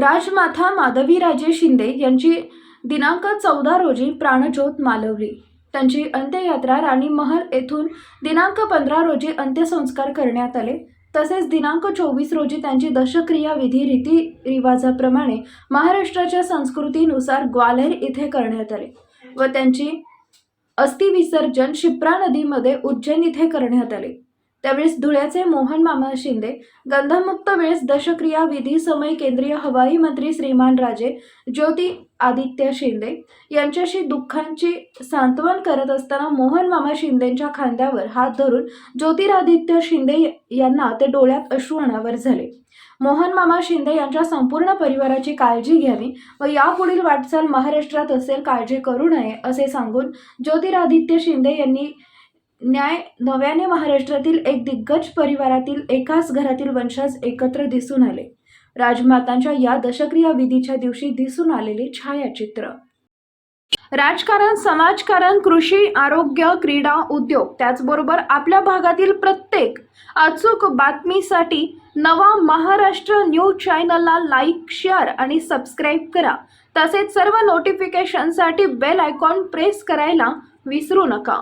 राजमाता माधवीराजे शिंदे यांची दिनांक चौदा रोजी प्राणज्योत मालवली. त्यांची अंत्ययात्रा राणी महल येथून दिनांक पंधरा रोजी अंत्यसंस्कार करण्यात आले. तसेच दिनांक चोवीस रोजी त्यांची दशक्रिया विधी रीतिरिवाजाप्रमाणे महाराष्ट्राच्या संस्कृतीनुसार ग्वाल्हेर इथे करण्यात आले व त्यांची अस्थिविसर्जन शिप्रा नदीमध्ये उज्जैन इथे करण्यात आले. त्यावेळेस धुळ्याचे मोहन मामा शिंदे गंधमुक्त वेळेस दशक्रिया विधी समय केंद्रीय हवाई मंत्री श्रीमान राजे ज्योती आदित्य शिंदे यांच्याशी दुःखांची सांत्वन करत असताना मोहन मामा शिंदेच्या खांद्यावर हात धरून ज्योतिरादित्य शिंदे यांना ते डोळ्यात अश्रू अनावर झाले. मोहन मामा शिंदे यांच्या संपूर्ण परिवाराची काळजी घ्यावी व यापुढील वाटचाल महाराष्ट्रात असेल काळजी करू नये असे सांगून ज्योतिरादित्य शिंदे यांनी न्याय नव्याने महाराष्ट्रातील एक दिग्गज परिवारातील एकाच घरातील वंशज एकत्र दिसून आले. राजमातांच्या या दशक्रिया विधीच्या दिवशी दिसून आलेले छायाचित्र. राजकारण समाजकारण कृषी आरोग्य क्रीडा उद्योग त्याचबरोबर आपल्या भागातील प्रत्येक अचूक बातमीसाठी नवा महाराष्ट्र न्यूज चॅनलला लाईक शेअर आणि सबस्क्राईब करा. तसेच सर्व नोटिफिकेशनसाठी बेल आयकॉन प्रेस करायला विसरू नका.